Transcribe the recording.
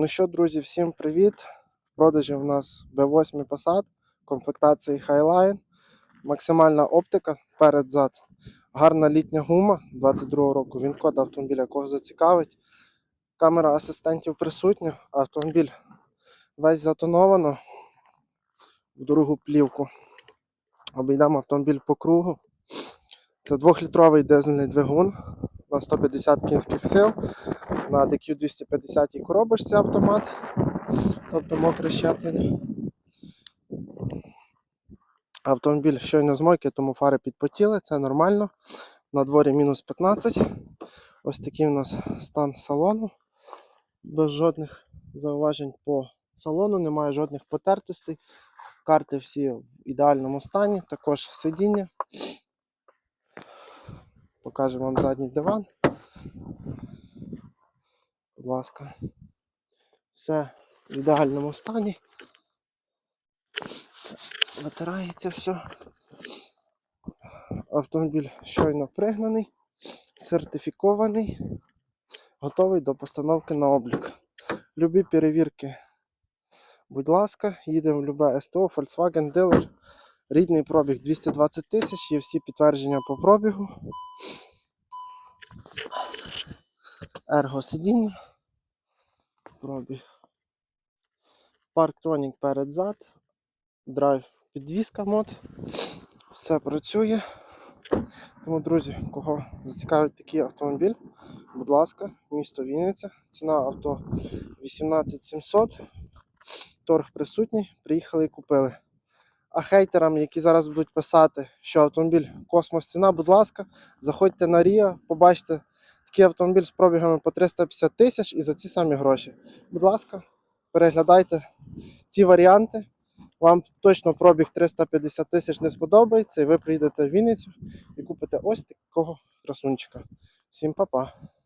Ну що, друзі, всім привіт! В продажі у нас B8 Passat, комплектації Highline, максимальна оптика перед-зад, гарна літня гума 22 року, він код автомобіля, кого зацікавить. Камера асистентів присутня, автомобіль весь затоновано в дорогу плівку. Обійдемо автомобіль по кругу. Це 2-літровий дизельний двигун на 150 кінських сил на DQ 250 коробочці автомат, тобто мокре щеплення. Автомобіль щойно з мойки, тому фари підпотіли, це нормально. На дворі мінус 15. Ось такий у нас стан салону. Без жодних зауважень по салону, немає жодних потертостей. Карти всі в ідеальному стані, також сидіння. Покажу вам задній диван. Ласка. Все в ідеальному стані. Витирається все. Автомобіль щойно пригнаний, сертифікований, готовий до постановки на облік. Любі перевірки, будь ласка, їдемо в любе СТО, Volkswagen Dealer. Рідний пробіг 220 тисяч, є всі підтвердження по пробігу. Ерго сидіння. Пробіг. Парктронік перед-зад. Драйв підвізка мод. Все працює. Тому, друзі, кого зацікавить такий автомобіль, будь ласка, місто Вінниця. Ціна авто 18700. Торг присутній, приїхали і купили. А хейтерам, які зараз будуть писати, що автомобіль космос ціна, будь ласка, заходьте на Ріа, побачите такий автомобіль з пробігами по 350 тисяч і за ці самі гроші. Будь ласка, переглядайте ті варіанти. Вам точно пробіг 350 тисяч не сподобається, і ви приїдете в Вінницю і купите ось такого красунчика. Всім па-па!